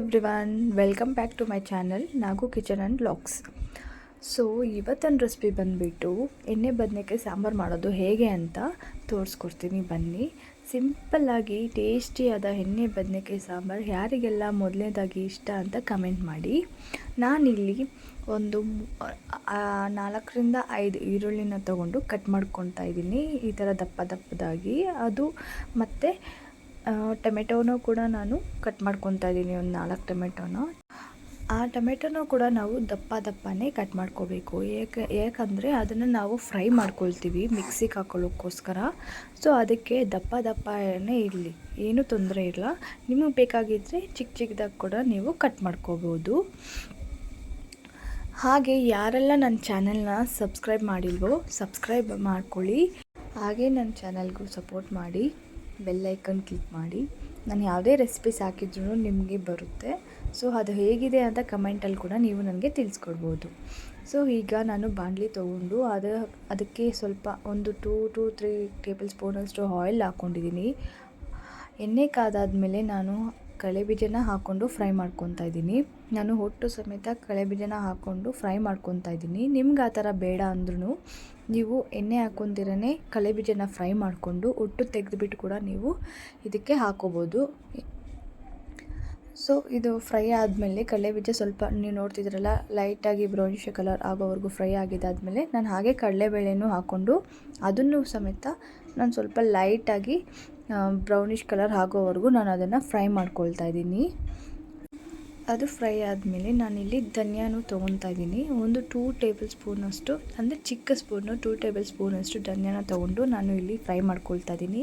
Everyone welcome back to my channel Nagu kitchen and vlogs so ಇವತ್ತಿನ recipe ಬಂದುಬಿಟ್ಟು ಎಣ್ಣೆ ಬದನೆಕಾಯಿ ಸಾಂಬಾರು ಮಾಡೋದು ಹೇಗೆ ಅಂತ ತೋರಿಸ್ಕೊಡ್ತೀನಿ. ಬನ್ನಿ. ಸಿಂಪಲ್ಲಾಗಿ ಟೇಸ್ಟಿಯಾದ ಎಣ್ಣೆ ಬದನೆಕಾಯಿ ಸಾಂಬಾರು ಯಾರಿಗೆಲ್ಲ ಮೊದಲನೇದಾಗಿ ಇಷ್ಟ ಅಂತ ಕಮೆಂಟ್ ಮಾಡಿ. ನಾನಿಲ್ಲಿ ಒಂದು ನಾಲ್ಕರಿಂದ ಐದು ಈರುಳ್ಳಿನ ತಗೊಂಡು ಕಟ್ ಮಾಡ್ಕೊತಾ ಇದ್ದೀನಿ. ಈ ಥರ ದಪ್ಪ ದಪ್ಪದಾಗಿ. ಅದು ಮತ್ತು ಟೊಮೆಟೊನೂ ಕೂಡ ನಾನು ಕಟ್ ಮಾಡ್ಕೊತಾ ಇದ್ದೀನಿ, ಒಂದು ನಾಲ್ಕು ಟೊಮೆಟೊನ. ಆ ಟೊಮೆಟೊನೂ ಕೂಡ ನಾವು ದಪ್ಪ ದಪ್ಪನೇ ಕಟ್ ಮಾಡ್ಕೋಬೇಕು. ಏಕೆ ಯಾಕಂದರೆ ಅದನ್ನು ನಾವು ಫ್ರೈ ಮಾಡ್ಕೊಳ್ತೀವಿ ಮಿಕ್ಸಿಗೆ ಹಾಕೊಳ್ಳೋಕ್ಕೋಸ್ಕರ. ಸೊ, ಅದಕ್ಕೆ ದಪ್ಪ ದಪ್ಪನೇ ಇರಲಿ, ಏನೂ ತೊಂದರೆ ಇಲ್ಲ. ನಿಮಗೆ ಬೇಕಾಗಿದ್ದರೆ ಚಿಕ್ಕ ಚಿಕ್ಕದಾಗಿ ಕೂಡ ನೀವು ಕಟ್ ಮಾಡ್ಕೋಬೋದು. ಹಾಗೆ ಯಾರೆಲ್ಲ ನನ್ನ ಚಾನೆಲ್ನ ಸಬ್ಸ್ಕ್ರೈಬ್ ಮಾಡಿಲ್ವೋ, ಸಬ್ಸ್ಕ್ರೈಬ್ ಮಾಡ್ಕೊಳ್ಳಿ. ಹಾಗೆ ನನ್ನ ಚಾನಲ್ಗೂ ಸಪೋರ್ಟ್ ಮಾಡಿ. ಬೆಲ್ ಐಕನ್ ಕ್ಲಿಕ್ ಮಾಡಿ. ನಾನು ಯಾವುದೇ ರೆಸಿಪೀಸ್ ಹಾಕಿದ್ರೂ ನಿಮಗೆ ಬರುತ್ತೆ. ಸೊ, ಅದು ಹೇಗಿದೆ ಅಂತ ಕಮೆಂಟಲ್ಲಿ ಕೂಡ ನೀವು ನನಗೆ ತಿಳಿಸ್ಕೊಡ್ಬೋದು. ಸೊ, ಈಗ ನಾನು ಬಾಣಲಿ ತೊಗೊಂಡು ಅದು, ಅದಕ್ಕೆ ಸ್ವಲ್ಪ ಒಂದು ಟೂ ಟು ತ್ರೀ ಟೇಬಲ್ ಸ್ಪೂನಷ್ಟು ಆಯಿಲ್ ಹಾಕ್ಕೊಂಡಿದ್ದೀನಿ ಎಣ್ಣೆ ಕಾದಾದ್ಮೇಲೆ ನಾನು ಕಳೆಬೀಜನ ಹಾಕ್ಕೊಂಡು ಫ್ರೈ ಮಾಡ್ಕೊತಾ ಇದ್ದೀನಿ. ನಾನು ಹೊಟ್ಟು ಸಮೇತ ಕಳೆ ಬೀಜನ ಹಾಕ್ಕೊಂಡು ಫ್ರೈ ಮಾಡ್ಕೊತಾ ಇದ್ದೀನಿ. ನಿಮ್ಗೆ ಆ ಥರ ಬೇಡ ಅಂದ್ರೂ ನೀವು ಎಣ್ಣೆ ಹಾಕೊಂತೀರನೇ ಕಳೆ ಬೀಜನ ಫ್ರೈ ಮಾಡಿಕೊಂಡು ಒಟ್ಟು ತೆಗೆದುಬಿಟ್ಟು ಕೂಡ ನೀವು ಇದಕ್ಕೆ ಹಾಕೋಬೋದು. ಸೊ ಇದು ಫ್ರೈ ಆದಮೇಲೆ ಕಡಲೆಬೀಜ ಸ್ವಲ್ಪ, ನೀವು ನೋಡ್ತಿದ್ರಲ್ಲ ಲೈಟಾಗಿ ಬ್ರೌನಿಶ್ ಕಲರ್ ಆಗೋವರೆಗೂ ಫ್ರೈ ಆಗಿದ್ದಾದಮೇಲೆ ನಾನು ಹಾಗೆ ಕಡಲೆಬೇಳೆನೂ ಹಾಕ್ಕೊಂಡು ಅದನ್ನು ಸಮೇತ ನಾನು ಸ್ವಲ್ಪ ಲೈಟಾಗಿ ಬ್ರೌನಿಷ್ ಕಲರ್ ಆಗೋವರೆಗೂ ನಾನು ಅದನ್ನು ಫ್ರೈ ಮಾಡ್ಕೊಳ್ತಾ ಇದ್ದೀನಿ. ಅದು ಫ್ರೈ ಆದಮೇಲೆ ನಾನಿಲ್ಲಿ ಧನಿಯಾನು ತೊಗೊತಾ ಇದ್ದೀನಿ. ಒಂದು ಟೂ ಟೇಬಲ್ ಸ್ಪೂನಷ್ಟು ಅಂದರೆ ಚಿಕ್ಕ ಸ್ಪೂನು ಟೂ ಟೇಬಲ್ ಸ್ಪೂನಷ್ಟು ಧನಿಯಾನ ತೊಗೊಂಡು ನಾನು ಇಲ್ಲಿ ಫ್ರೈ ಮಾಡ್ಕೊಳ್ತಾ ಇದ್ದೀನಿ.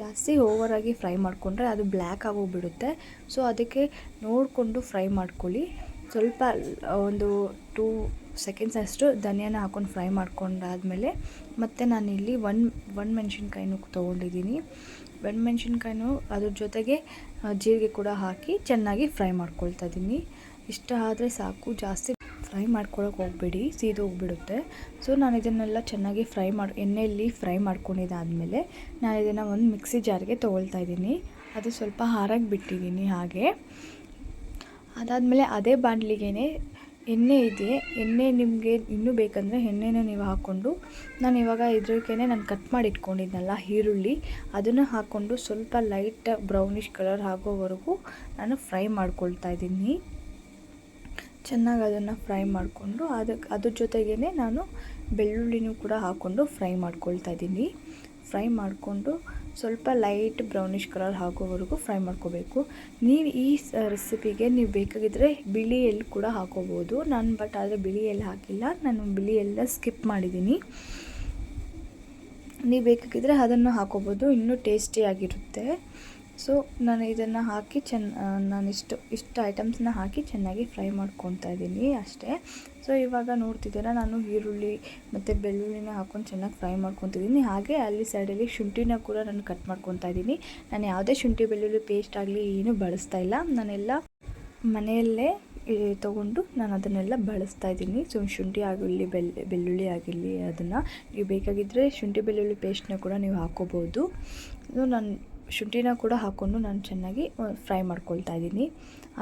ಜಾಸ್ತಿ ಓವರಾಗಿ ಫ್ರೈ ಮಾಡಿಕೊಂಡ್ರೆ ಅದು ಬ್ಲ್ಯಾಕ್ ಆಗೋಗ್ಬಿಡುತ್ತೆ. ಸೊ ಅದಕ್ಕೆ ನೋಡಿಕೊಂಡು ಫ್ರೈ ಮಾಡ್ಕೊಳ್ಳಿ. ಸ್ವಲ್ಪ ಒಂದು ಟೂ ಸೆಕೆಂಡ್ಸ್ ಅಷ್ಟು ಧನಿಯಾನ ಹಾಕ್ಕೊಂಡು ಫ್ರೈ ಮಾಡ್ಕೊಂಡಾದಮೇಲೆ ಮತ್ತು ನಾನಿಲ್ಲಿ ಒನ್ ಒಣ ಮೆಣಸಿನ್ಕಾಯಿನೂ ತೊಗೊಂಡಿದ್ದೀನಿ. ಒಣ ಮೆಣಸಿನ್ಕಾಯಿನೂ ಅದ್ರ ಜೊತೆಗೆ ಜೀರಿಗೆ ಕೂಡ ಹಾಕಿ ಚೆನ್ನಾಗಿ ಫ್ರೈ ಮಾಡ್ಕೊಳ್ತಾ ಇದ್ದೀನಿ. ಇಷ್ಟ ಆದರೆ ಸಾಕು, ಜಾಸ್ತಿ ಫ್ರೈ ಮಾಡ್ಕೊಳಕ್ಕೆ ಹೋಗಬೇಡಿ ಸೀದೋಗ್ಬಿಡುತ್ತೆ ಸೊ ನಾನು ಇದನ್ನೆಲ್ಲ ಚೆನ್ನಾಗಿ ಫ್ರೈ ಮಾಡಿ, ಎಣ್ಣೆಯಲ್ಲಿ ಫ್ರೈ ಮಾಡ್ಕೊಂಡಿದ್ದಾದಮೇಲೆ ನಾನು ಇದನ್ನು ಒಂದು ಮಿಕ್ಸಿ ಜಾರಿಗೆ ತೊಗೊಳ್ತಾ ಇದ್ದೀನಿ. ಅದು ಸ್ವಲ್ಪ ಹಾರಾಗಿ ಬಿಟ್ಟಿದ್ದೀನಿ ಹಾಗೆ. ಅದಾದಮೇಲೆ ಅದೇ ಬಾಣಲಿಗೆ ಎಣ್ಣೆ ಇದೆ. ಎಣ್ಣೆ ನಿಮಗೆ ಇನ್ನೂ ಬೇಕಂದರೆ ಎಣ್ಣೆನ ನೀವು ಹಾಕ್ಕೊಂಡು, ನಾನು ಇವಾಗ ಇದ್ರಕ್ಕೆ ನಾನು ಕಟ್ ಮಾಡಿ ಇಟ್ಕೊಂಡಿದ್ನಲ್ಲ ಈರುಳ್ಳಿ, ಅದನ್ನು ಹಾಕ್ಕೊಂಡು ಸ್ವಲ್ಪ ಲೈಟ್ ಬ್ರೌನಿಷ್ ಕಲರ್ ಆಗೋವರೆಗೂ ನಾನು ಫ್ರೈ ಮಾಡ್ಕೊಳ್ತಾ ಇದ್ದೀನಿ. ಚೆನ್ನಾಗಿ ಅದನ್ನು ಫ್ರೈ ಮಾಡಿಕೊಂಡು ಅದಕ್ಕೆ ಅದ್ರ ಜೊತೆಗೇ ನಾನು ಬೆಳ್ಳುಳ್ಳಿನೂ ಕೂಡ ಹಾಕ್ಕೊಂಡು ಫ್ರೈ ಮಾಡ್ಕೊಳ್ತಾ ಇದ್ದೀನಿ. ಫ್ರೈ ಮಾಡಿಕೊಂಡು ಸ್ವಲ್ಪ ಲೈಟ್ ಬ್ರೌನಿಷ್ ಕಲರ್ ಹಾಕೋವರೆಗೂ ಫ್ರೈ ಮಾಡ್ಕೋಬೇಕು. ನೀವು ಈ ರೆಸಿಪಿಗೆ ನೀವು ಬೇಕಾಗಿದ್ದರೆ ಬಿಳಿ ಎಲ್ಲಿ ಕೂಡ ಹಾಕೋಬೋದು. ನಾನು ಬಟ್ ಆದರೆ ಬಿಳಿ ಎಲ್ಲಿ ಹಾಕಿಲ್ಲ. ನಾನು ಬಿಳಿ ಎಲ್ಲ ಸ್ಕಿಪ್ ಮಾಡಿದ್ದೀನಿ. ನೀವು ಬೇಕಾಗಿದ್ದರೆ ಅದನ್ನು ಹಾಕೋಬೋದು. ಇನ್ನೂ ಟೇಸ್ಟಿಯಾಗಿರುತ್ತೆ ಸೊ ನಾನು ಇದನ್ನು ಹಾಕಿ ಚೆನ್ನ ನಾನು ಇಷ್ಟು ಇಷ್ಟು ಐಟಮ್ಸ್ನ ಹಾಕಿ ಚೆನ್ನಾಗಿ ಫ್ರೈ ಮಾಡ್ಕೊತಾ ಇದ್ದೀನಿ ಅಷ್ಟೇ. ಸೊ ಇವಾಗ ನೋಡ್ತಿದ್ದೀರಾ, ನಾನು ಈರುಳ್ಳಿ ಮತ್ತು ಬೆಳ್ಳುಳ್ಳಿನ ಹಾಕ್ಕೊಂಡು ಚೆನ್ನಾಗಿ ಫ್ರೈ ಮಾಡ್ಕೊತಿದ್ದೀನಿ. ಹಾಗೆ ಅಲ್ಲಿ ಸೈಡಲ್ಲಿ ಶುಂಠಿನ ಕೂಡ ನಾನು ಕಟ್ ಮಾಡ್ಕೊತಾ ಇದ್ದೀನಿ. ನಾನು ಯಾವುದೇ ಶುಂಠಿ, ಬೆಳ್ಳುಳ್ಳಿ ಪೇಸ್ಟ್ ಆಗಲಿ ಏನು ಬಳಸ್ತಾ ಇಲ್ಲ. ನಾನೆಲ್ಲ ಮನೆಯಲ್ಲೇ ತೊಗೊಂಡು ನಾನು ಅದನ್ನೆಲ್ಲ ಬಳಸ್ತಾ ಇದ್ದೀನಿ. ಸೊ ಶುಂಠಿ ಆಗಿರಲಿ, ಬೆಲ್, ಬೆಳ್ಳುಳ್ಳಿ ಆಗಿರಲಿ, ಅದನ್ನು. ನೀವು ಬೇಕಾಗಿದ್ದರೆ ಶುಂಠಿ, ಬೆಳ್ಳುಳ್ಳಿ ಪೇಸ್ಟ್ನ ಕೂಡ ನೀವು ಹಾಕ್ಕೋಬೋದು ಸೊ ನಾನು ಶುಂಠಿನ ಕೂಡ ಹಾಕ್ಕೊಂಡು ನಾನು ಚೆನ್ನಾಗಿ ಫ್ರೈ ಮಾಡ್ಕೊಳ್ತಾ ಇದ್ದೀನಿ.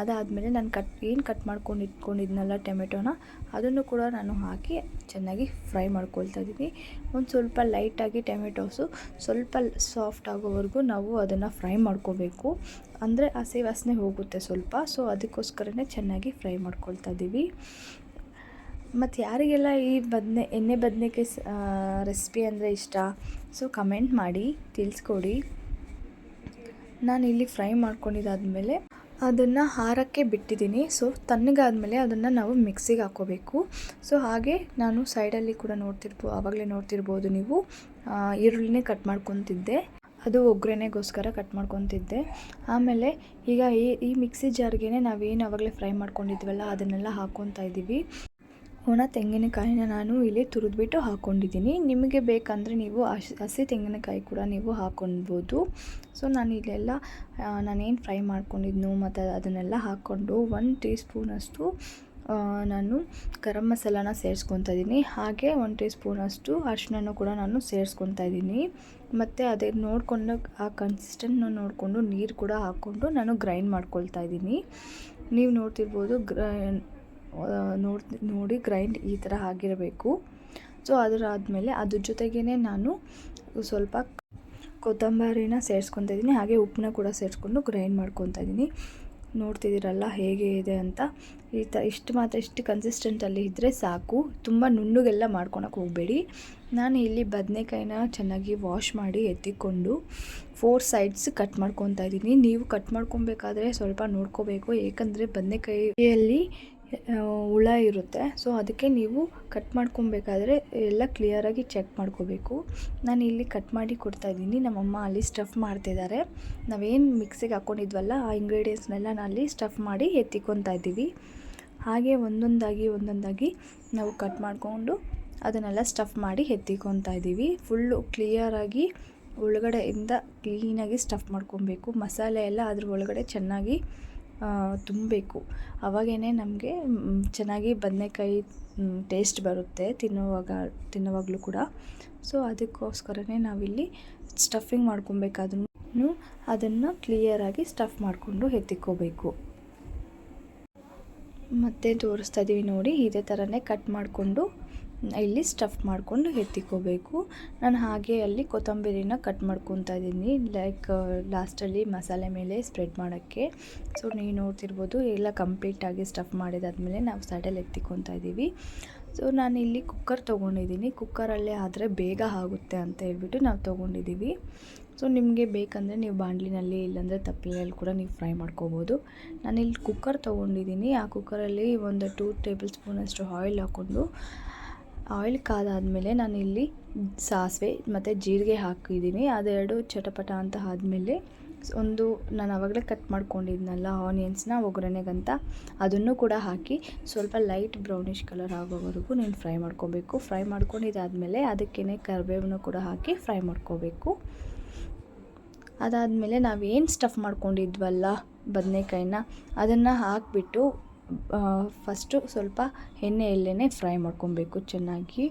ಅದಾದಮೇಲೆ ನಾನು ಕಟ್, ಏನು ಕಟ್ ಮಾಡ್ಕೊಂಡು ಇಟ್ಕೊಂಡಿದ್ನಲ್ಲ ಟೊಮೆಟೊನ, ಅದನ್ನು ಕೂಡ ನಾನು ಹಾಕಿ ಚೆನ್ನಾಗಿ ಫ್ರೈ ಮಾಡ್ಕೊಳ್ತಾ ಇದ್ದೀನಿ. ಒಂದು ಸ್ವಲ್ಪ ಲೈಟಾಗಿ ಟೊಮೆಟೊಸು, ಸ್ವಲ್ಪ ಸಾಫ್ಟ್ ಆಗೋವರೆಗೂ ನಾವು ಅದನ್ನು ಫ್ರೈ ಮಾಡ್ಕೋಬೇಕು. ಅಂದರೆ ಹಸಿ ವಾಸನೆ ಹೋಗುತ್ತೆ ಸ್ವಲ್ಪ, ಸೊ ಅದಕ್ಕೋಸ್ಕರನೇ ಚೆನ್ನಾಗಿ ಫ್ರೈ ಮಾಡ್ಕೊಳ್ತಾ ಇದ್ದೀವಿ. ಮತ್ತು ಯಾರಿಗೆಲ್ಲ ಈ ಬದನೆ, ಎಣ್ಣೆ ಬದನೆಕಾಯಿ ರೆಸಿಪಿ ಅಂದರೆ ಇಷ್ಟ, ಸೊ ಕಮೆಂಟ್ ಮಾಡಿ, ತಿಳಿಸ್ಕೊಡಿ. ನಾನು ಇಲ್ಲಿ ಫ್ರೈ ಮಾಡ್ಕೊಂಡಿದ್ದಾದಮೇಲೆ ಅದನ್ನು ಹಾರಕ್ಕೆ ಬಿಟ್ಟಿದ್ದೀನಿ. ಸೊ ತಣ್ಣಗಾದಮೇಲೆ ಅದನ್ನು ನಾವು ಮಿಕ್ಸಿಗೆ ಹಾಕೋಬೇಕು ಸೊ ಹಾಗೆ ನಾನು ಸೈಡಲ್ಲಿ ಕೂಡ ನೋಡ್ತಿರ್ಬೋ, ಆವಾಗಲೇ ನೋಡ್ತಿರ್ಬೋದು ನೀವು. ಈರುಳ್ಳಿನೇ ಕಟ್ ಮಾಡ್ಕೊತಿದ್ದೆ. ಅದು ಒಗ್ಗರಣೆಗೋಸ್ಕರ ಕಟ್ ಮಾಡ್ಕೊತಿದ್ದೆ. ಆಮೇಲೆ ಈಗ ಈ ಈ ಮಿಕ್ಸಿ ಜಾರ್ಗೆ ನಾವೇನು ಆವಾಗಲೇ ಫ್ರೈ ಮಾಡ್ಕೊಂಡಿದ್ವಲ್ಲ, ಅದನ್ನೆಲ್ಲ ಹಾಕ್ಕೊತಾ ಇದ್ದೀವಿ ಒಣ ತೆಂಗಿನಕಾಯಿನ ನಾನು ಇಲ್ಲಿ ತುರಿದ್ಬಿಟ್ಟು ಹಾಕ್ಕೊಂಡಿದ್ದೀನಿ ನಿಮಗೆ ಬೇಕಂದರೆ ನೀವು ಹಸಿ ಹಸಿ ತೆಂಗಿನಕಾಯಿ ಕೂಡ ನೀವು ಹಾಕ್ಕೊಳ್ಬೋದು ಸೊ ನಾನು ಇಲ್ಲೆಲ್ಲ ನಾನೇನು ಫ್ರೈ ಮಾಡ್ಕೊಂಡಿದ್ನು ಮತ್ತು ಅದನ್ನೆಲ್ಲ ಹಾಕ್ಕೊಂಡು ಒನ್ ಟೀ ಸ್ಪೂನಷ್ಟು ನಾನು ಗರಂ ಮಸಾಲನ ಸೇರಿಸ್ಕೊತಾ ಇದ್ದೀನಿ. ಹಾಗೆ ಒನ್ ಟೀ ಸ್ಪೂನಷ್ಟು ಅರಿಶಿನ ಕೂಡ ನಾನು ಸೇರಿಸ್ಕೊತಾ ಇದ್ದೀನಿ. ಮತ್ತು ಅದೇ ನೋಡಿಕೊಂಡು, ಆ ಕನ್ಸಿಸ್ಟೆಂಟ್ನ ನೋಡಿಕೊಂಡು ನೀರು ಕೂಡ ಹಾಕ್ಕೊಂಡು ನಾನು ಗ್ರೈಂಡ್ ಮಾಡ್ಕೊಳ್ತಾ ಇದ್ದೀನಿ. ನೀವು ನೋಡ್ತಿರ್ಬೋದು, ಗ್ರ ನೋಡ್, ನೋಡಿ ಗ್ರೈಂಡ್ ಈ ಥರ ಆಗಿರಬೇಕು. ಸೊ, ಅದರ ಆದಮೇಲೆ ಅದ್ರ ಜೊತೆಗೇ ನಾನು ಸ್ವಲ್ಪ ಕೊತ್ತಂಬರಿನ ಸೇರಿಸ್ಕೊತಾ ಇದ್ದೀನಿ. ಹಾಗೆ ಉಪ್ಪನ್ನ ಕೂಡ ಸೇರಿಸ್ಕೊಂಡು ಗ್ರೈಂಡ್ ಮಾಡ್ಕೊತಾ ಇದ್ದೀನಿ. ನೋಡ್ತಿದ್ದೀರಲ್ಲ ಹೇಗೆ ಇದೆ ಅಂತ. ಈ ಥರ ಇಷ್ಟು ಮಾತ್ರ, ಇಷ್ಟು ಕನ್ಸಿಸ್ಟೆಂಟಲ್ಲಿ ಇದ್ದರೆ ಸಾಕು. ತುಂಬ ನುಣ್ಣುಗೆಲ್ಲ ಮಾಡ್ಕೊಳಕ್ಕೆ ಹೋಗಬೇಡಿ. ನಾನು ಇಲ್ಲಿ ಬದನೆಕಾಯಿನ ಚೆನ್ನಾಗಿ ವಾಶ್ ಮಾಡಿ ಎತ್ತಿಕೊಂಡು ಫೋರ್ ಸೈಡ್ಸ್ ಕಟ್ ಮಾಡ್ಕೊತಾ ಇದ್ದೀನಿ. ನೀವು ಕಟ್ ಮಾಡ್ಕೊಬೇಕಾದ್ರೆ ಸ್ವಲ್ಪ ನೋಡ್ಕೋಬೇಕು. ಏಕೆಂದರೆ ಬದನೆಕಾಯಿಯಲ್ಲಿ ಹುಳ ಇರುತ್ತೆ. ಸೊ ಅದಕ್ಕೆ ನೀವು ಕಟ್ ಮಾಡ್ಕೊಬೇಕಾದ್ರೆ ಎಲ್ಲ ಕ್ಲಿಯರಾಗಿ ಚೆಕ್ ಮಾಡ್ಕೋಬೇಕು. ನಾನು ಇಲ್ಲಿ ಕಟ್ ಮಾಡಿ ಕೊಡ್ತಾ ಕೊಡ್ತಾಯಿದ್ದೀನಿ ನಮ್ಮಮ್ಮ ಅಲ್ಲಿ ಸ್ಟಫ್ ಮಾಡ್ತಿದ್ದಾರೆ. ನಾವೇನು ಮಿಕ್ಸಿಗೆ ಹಾಕ್ಕೊಂಡಿದ್ವಲ್ಲ ಆ ಇಂಗ್ರೀಡಿಯೆಂಟ್ಸ್ನೆಲ್ಲ ನಾನು ಅಲ್ಲಿ ಸ್ಟಫ್ ಮಾಡಿ ಎತ್ತಿಕೊತಾ ಇದ್ದೀವಿ. ಹಾಗೆ ಒಂದೊಂದಾಗಿ ಒಂದೊಂದಾಗಿ ನಾವು ಕಟ್ ಮಾಡಿಕೊಂಡು ಅದನ್ನೆಲ್ಲ ಸ್ಟಫ್ ಮಾಡಿ ಎತ್ತಿಕೊತಾ ಇದ್ದೀವಿ. ಫುಲ್ಲು ಕ್ಲಿಯರಾಗಿ ಒಳಗಡೆಯಿಂದ ಕ್ಲೀನಾಗಿ ಸ್ಟಫ್ ಮಾಡ್ಕೊಬೇಕು. ಮಸಾಲೆ ಎಲ್ಲ ಅದ್ರ ಒಳಗಡೆ ಚೆನ್ನಾಗಿ ತುಂಬಬೇಕು. ಅವಾಗೇ ನಮಗೆ ಚೆನ್ನಾಗಿ ಬದನೇಕಾಯಿ ಟೇಸ್ಟ್ ಬರುತ್ತೆ ತಿನ್ನುವಾಗ, ತಿನ್ನುವಾಗಲೂ ಕೂಡ. ಸೊ ಅದಕ್ಕೋಸ್ಕರನೇ ನಾವಿಲ್ಲಿ ಸ್ಟಫಿಂಗ್ ಮಾಡ್ಕೊಬೇಕಾದ್ರೂ ಅದನ್ನು ಕ್ಲಿಯರಾಗಿ ಸ್ಟಫ್ ಮಾಡಿಕೊಂಡು ಎತ್ತಿಕ್ಕೋಬೇಕು. ಮತ್ತೆ ತೋರಿಸ್ತಾ ಇದ್ದೀವಿ ನೋಡಿ, ಇದೇ ಥರನೇ ಕಟ್ ಮಾಡಿಕೊಂಡು ಇಲ್ಲಿ ಸ್ಟಫ್ ಮಾಡಿಕೊಂಡು ಎತ್ತಿಕೋಬೇಕು. ನಾನು ಹಾಗೆ ಅಲ್ಲಿ ಕೊತ್ತಂಬರಿನ ಕಟ್ ಮಾಡ್ಕೊತಾ ಇದ್ದೀನಿ. ಲೈಕ್ ಲಾಸ್ಟಲ್ಲಿ ಮಸಾಲೆ ಮೇಲೆ ಸ್ಪ್ರೆಡ್ ಮಾಡೋಕ್ಕೆ. ಸೊ ನೀವು ನೋಡ್ತಿರ್ಬೋದು ಎಲ್ಲ ಕಂಪ್ಲೀಟಾಗಿ ಸ್ಟಫ್ ಮಾಡಿದಾದ್ಮೇಲೆ ನಾವು ಸೈಡಲ್ಲಿ ಎತ್ತಿಕೊತಾ ಇದ್ದೀವಿ. ಸೊ ನಾನು ಇಲ್ಲಿ ಕುಕ್ಕರ್ ತೊಗೊಂಡಿದ್ದೀನಿ. ಕುಕ್ಕರಲ್ಲೇ ಆದರೆ ಬೇಗ ಆಗುತ್ತೆ ಅಂತ ಹೇಳ್ಬಿಟ್ಟು ನಾವು ತೊಗೊಂಡಿದ್ದೀವಿ. ಸೊ ನಿಮಗೆ ಬೇಕಂದರೆ ನೀವು ಬಾಂಡ್ಲಿನಲ್ಲಿ ಇಲ್ಲಾಂದರೆ ತಪ್ಪಲೆಯಲ್ಲಿ ಕೂಡ ನೀವು ಫ್ರೈ ಮಾಡ್ಕೋಬೋದು. ನಾನಿಲ್ಲಿ ಕುಕ್ಕರ್ ತೊಗೊಂಡಿದ್ದೀನಿ. ಆ ಕುಕ್ಕರಲ್ಲಿ ಒಂದು ಟೂ ಟೇಬಲ್ ಸ್ಪೂನಷ್ಟು ಆಯಿಲ್ ಹಾಕ್ಕೊಂಡು ಆಯಿಲ್ ಕಾದಾದಮೇಲೆ ಇಲ್ಲಿ ಸಾಸಿವೆ ಮತ್ತು ಜೀರಿಗೆ ಹಾಕಿದ್ದೀನಿ. ಅದೆರಡು ಚಟಪಟ ಅಂತ ಆದಮೇಲೆ ಒಂದು ನಾನು ಆವಾಗಲೇ ಕಟ್ ಮಾಡ್ಕೊಂಡಿದ್ನಲ್ಲ ಆನಿಯನ್ಸ್ನ ಒಗ್ಗರಣೆಗಂತ ಅದನ್ನು ಕೂಡ ಹಾಕಿ ಸ್ವಲ್ಪ ಲೈಟ್ ಬ್ರೌನಿಷ್ ಕಲರ್ ಆಗೋವರೆಗೂ ನೀನು ಫ್ರೈ ಮಾಡ್ಕೋಬೇಕು. ಫ್ರೈ ಮಾಡ್ಕೊಂಡಿದ್ದಾದಮೇಲೆ ಅದಕ್ಕೇ ಕರಿಬೇವನ್ನು ಕೂಡ ಹಾಕಿ ಫ್ರೈ ಮಾಡ್ಕೋಬೇಕು. ಅದಾದಮೇಲೆ ನಾವೇನು ಸ್ಟಫ್ ಮಾಡ್ಕೊಂಡಿದ್ವಲ್ಲ ಬದನೆಕಾಯಿನ, ಅದನ್ನು ಹಾಕಿಬಿಟ್ಟು ಫಸ್ಟು ಸ್ವಲ್ಪ ಎಣ್ಣೆಯಲ್ಲೇ ಫ್ರೈ ಮಾಡ್ಕೊಬೇಕು ಚೆನ್ನಾಗಿ.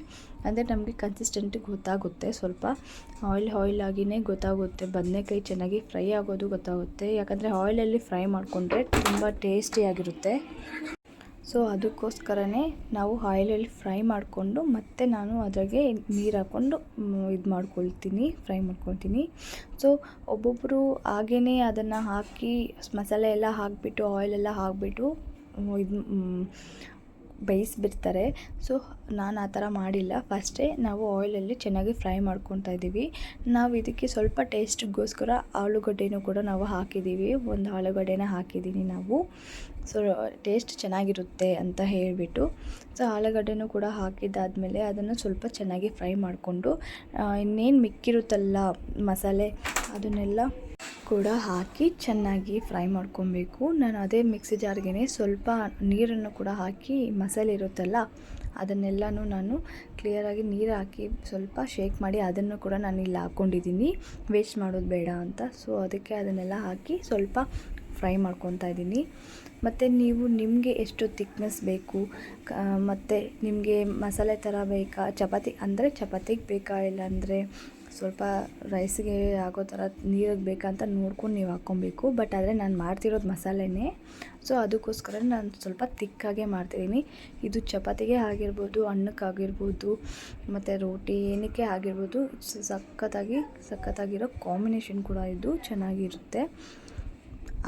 ಅಂದರೆ ನಮಗೆ ಕನ್ಸಿಸ್ಟೆಂಟ್ ಗೊತ್ತಾಗುತ್ತೆ ಸ್ವಲ್ಪ. ಆಯಿಲ್ ಆಯಿಲ್ ಆಗಿಯೇ ಗೊತ್ತಾಗುತ್ತೆ. ಬದನೆಕಾಯಿ ಚೆನ್ನಾಗಿ ಫ್ರೈ ಆಗೋದು ಗೊತ್ತಾಗುತ್ತೆ. ಯಾಕಂದರೆ ಆಯಿಲಲ್ಲಿ ಫ್ರೈ ಮಾಡಿಕೊಂಡ್ರೆ ತುಂಬ ಟೇಸ್ಟಿಯಾಗಿರುತ್ತೆ ಸೊ ಅದಕ್ಕೋಸ್ಕರನೇ ನಾವು ಆಯಿಲಲ್ಲಿ ಫ್ರೈ ಮಾಡಿಕೊಂಡು ಮತ್ತೆ ನಾನು ಅದಕ್ಕೆ ನೀರು ಹಾಕ್ಕೊಂಡು ಇದು ಮಾಡ್ಕೊಳ್ತೀನಿ ಫ್ರೈ ಮಾಡ್ಕೊಳ್ತೀನಿ. ಸೊ ಒಬ್ಬೊಬ್ಬರು ಹಾಗೇ ಅದನ್ನು ಹಾಕಿ ಮಸಾಲೆ ಎಲ್ಲ ಹಾಕಿಬಿಟ್ಟು ಆಯಿಲೆಲ್ಲ ಹಾಕಿಬಿಟ್ಟು ಇದು ಬೇಯಿಸಿಬಿಡ್ತಾರೆ ಸೊ ನಾನು ಆ ಥರ ಮಾಡಿಲ್ಲ. ಫಸ್ಟೇ ನಾವು ಆಯಿಲಲ್ಲಿ ಚೆನ್ನಾಗಿ ಫ್ರೈ ಮಾಡ್ಕೊತಾ ಇದ್ದೀವಿ. ನಾವು ಇದಕ್ಕೆ ಸ್ವಲ್ಪ ಟೇಸ್ಟಿಗೋಸ್ಕರ ಆಲೂಗಡ್ಡೆನೂ ಕೂಡ ನಾವು ಹಾಕಿದ್ದೀವಿ. ಒಂದು ಆಲೂಗಡ್ಡೆನ ಹಾಕಿದ್ದೀನಿ ನಾವು. ಸೊ ಟೇಸ್ಟ್ ಚೆನ್ನಾಗಿರುತ್ತೆ ಅಂತ ಹೇಳಿಬಿಟ್ಟು. ಸೊ ಆಲೂಗಡ್ಡೆನೂ ಕೂಡ ಹಾಕಿದ್ದಾದಮೇಲೆ ಅದನ್ನು ಸ್ವಲ್ಪ ಚೆನ್ನಾಗಿ ಫ್ರೈ ಮಾಡಿಕೊಂಡು ಇನ್ನೇನು ಮಿಕ್ಕಿರುತ್ತಲ್ಲ ಮಸಾಲೆ, ಅದನ್ನೆಲ್ಲ ಕೂಡ ಹಾಕಿ ಚೆನ್ನಾಗಿ ಫ್ರೈ ಮಾಡ್ಕೊಬೇಕು. ನಾನು ಅದೇ ಮಿಕ್ಸಿ ಜಾರ್ಗೆ ಸ್ವಲ್ಪ ನೀರನ್ನು ಕೂಡ ಹಾಕಿ ಮಸಾಲೆ ಇರುತ್ತಲ್ಲ, ಅದನ್ನೆಲ್ಲನೂ ನಾನು ಕ್ಲಿಯರಾಗಿ ನೀರು ಹಾಕಿ ಸ್ವಲ್ಪ ಶೇಕ್ ಮಾಡಿ ಅದನ್ನು ಕೂಡ ನಾನು ಇಲ್ಲಿ ಹಾಕ್ಕೊಂಡಿದ್ದೀನಿ ವೇಸ್ಟ್ ಮಾಡೋದು ಬೇಡ ಅಂತ. ಸೊ ಅದಕ್ಕೆ ಅದನ್ನೆಲ್ಲ ಹಾಕಿ ಸ್ವಲ್ಪ ಫ್ರೈ ಮಾಡ್ಕೊತಾ ಇದ್ದೀನಿ. ಮತ್ತು ನೀವು ನಿಮಗೆ ಎಷ್ಟು ತಿಕ್ನೆಸ್ ಬೇಕು? ಮತ್ತು ನಿಮಗೆ ಮಸಾಲೆ ಥರ ಬೇಕಾ? ಚಪಾತಿ, ಅಂದರೆ ಚಪಾತಿಗೆ ಬೇಕಾ? ಇಲ್ಲಾಂದರೆ ಸ್ವಲ್ಪ ರೈಸ್ಗೆ ಆಗೋ ಥರ ನೀರಿಗೆ ಬೇಕಂತ ನೋಡ್ಕೊಂಡು ನೀವು ಹಾಕ್ಕೊಬೇಕು. ಬಟ್ ಆದರೆ ನಾನು ಮಾಡ್ತಿರೋದು ಮಸಾಲೆನೇ. ಸೊ ಅದಕ್ಕೋಸ್ಕರ ನಾನು ಸ್ವಲ್ಪ ತಿಕ್ಕಾಗೆ ಮಾಡ್ತಿದ್ದೀನಿ. ಇದು ಚಪಾತಿಗೆ ಆಗಿರ್ಬೋದು ಅನ್ನಕ್ಕಾಗಿರ್ಬೋದು ಮತ್ತು ರೋಟಿ ಏನಕ್ಕೆ ಆಗಿರ್ಬೋದು ಸಖತ್ತಾಗಿ, ಸಖತ್ತಾಗಿರೋ ಕಾಂಬಿನೇಷನ್ ಕೂಡ ಇದು ಚೆನ್ನಾಗಿರುತ್ತೆ.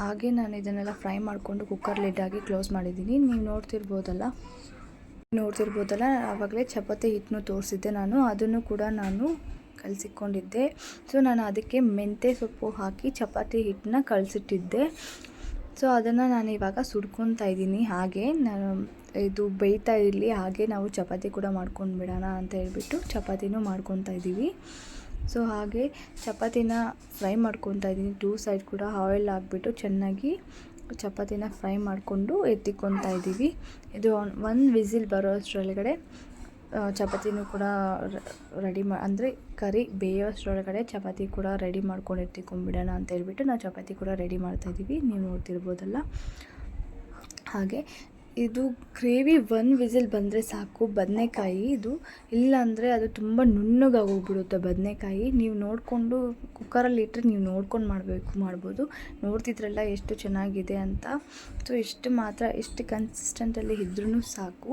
ಹಾಗೆ ನಾನು ಇದನ್ನೆಲ್ಲ ಫ್ರೈ ಮಾಡಿಕೊಂಡು ಕುಕ್ಕರ್ ಲಿಡ್ಡಾಗಿ ಕ್ಲೋಸ್ ಮಾಡಿದ್ದೀನಿ. ನೀವು ನೋಡ್ತಿರ್ಬೋದಲ್ಲ? ನೋಡ್ತಿರ್ಬೋದಲ್ಲ? ಆವಾಗಲೇ ಚಪಾತಿ ಹಿಟ್ಟನ್ನು ತೋರಿಸಿದ್ದೆ ನಾನು. ಅದನ್ನು ಕೂಡ ನಾನು ಕಲಸಿಕೊಂಡಿದ್ದೆ. ಸೊ ನಾನು ಅದಕ್ಕೆ ಮೆಂತ್ಯ ಸೊಪ್ಪು ಹಾಕಿ ಚಪಾತಿ ಹಿಟ್ಟನ್ನ ಕಲಸಿಟ್ಟಿದ್ದೆ ಸೊ ಅದನ್ನು ನಾನು ಇವಾಗ ಸುಡ್ಕೊತಾ ಇದ್ದೀನಿ. ಹಾಗೆ ನಾನು ಇದು ಬೇಯ್ತಾ ಇರಲಿ, ಹಾಗೆ ನಾವು ಚಪಾತಿ ಕೂಡ ಮಾಡ್ಕೊಂಡು ಬಿಡೋಣ ಅಂತ ಹೇಳ್ಬಿಟ್ಟು ಚಪಾತಿನೂ ಮಾಡ್ಕೊತಾ ಇದ್ದೀವಿ. ಸೊ ಹಾಗೆ ಚಪಾತಿನ ಫ್ರೈ ಮಾಡ್ಕೊತಾ ಇದ್ದೀನಿ. ಟೂ ಸೈಡ್ ಕೂಡ ಆಯಿಲ್ ಹಾಕ್ಬಿಟ್ಟು ಚೆನ್ನಾಗಿ ಚಪಾತಿನ ಫ್ರೈ ಮಾಡಿಕೊಂಡು ಎತ್ತಿಕೊತಾ ಇದ್ದೀವಿ. ಇದು ಒಂದು ವಿಸಿಲ್ ಬರೋ ಅಷ್ಟರೊಳಗಡೆ ಚಪಾತಿನೂ ಕೂಡ ರೆಡಿ ಮಾ, ಅಂದರೆ ಕರಿ ಬೇಯೋಷ್ಟರೊಳಗಡೆ ಚಪಾತಿ ಕೂಡ ರೆಡಿ ಮಾಡ್ಕೊಂಡಿರ್ತೀವಿ ಕುಂಬಿಡೋಣ ಅಂತ ಹೇಳ್ಬಿಟ್ಟು ನಾವು ಚಪಾತಿ ಕೂಡ ರೆಡಿ ಮಾಡ್ತಾಯಿದ್ದೀವಿ ನೀವು ನೋಡ್ತಿರ್ಬೋದಲ್ಲ. ಹಾಗೆ ಇದು ಗ್ರೇವಿ ಒನ್ ವಿಸಿಲ್ ಬಂದರೆ ಸಾಕು. ಬದನೆಕಾಯಿ ಇದು ಇಲ್ಲಾಂದರೆ ಅದು ತುಂಬ ನುಣ್ಣಗಾಗೋಗ್ಬಿಡುತ್ತೆ ಬದನೆಕಾಯಿ. ನೀವು ನೋಡಿಕೊಂಡು ಕುಕ್ಕರಲ್ಲಿ ಇಟ್ಟರೆ ನೀವು ನೋಡ್ಕೊಂಡು ಮಾಡಬೇಕು, ಮಾಡ್ಬೋದು. ನೋಡ್ತಿದ್ರಲ್ಲ ಎಷ್ಟು ಚೆನ್ನಾಗಿದೆ ಅಂತ. ಸೊ ಇಷ್ಟು ಮಾತ್ರ ಇಷ್ಟು ಕನ್ಸಿಸ್ಟೆಂಟಲ್ಲಿ ಇದ್ರೂ ಸಾಕು.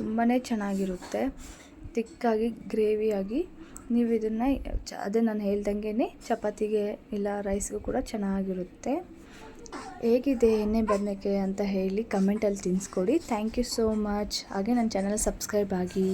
ತುಂಬಾ ಚೆನ್ನಾಗಿರುತ್ತೆ. ತಿಕ್ಕಾಗಿ, ಗ್ರೇವಿಯಾಗಿ ನೀವು ಇದನ್ನು ಚ, ಅದೇ ನಾನು ಹೇಳ್ದಂಗೆ ಚಪಾತಿಗೆ ಇಲ್ಲ ರೈಸ್ಗೂ ಕೂಡ ಚೆನ್ನಾಗಿರುತ್ತೆ. ಹೇಗಿದೆ ಎಣ್ಣೆ ಬದನೆಕಾಯಿ ಅಂತ ಹೇಳಿ ಕಮೆಂಟಲ್ಲಿ ತಿನ್ಸ್ಕೊಡಿ ಥ್ಯಾಂಕ್ ಯು ಸೋ ಮಚ್. ಹಾಗೆ ನನ್ನ ಚಾನಲ್ ಸಬ್ಸ್ಕ್ರೈಬ್ ಆಗಿ.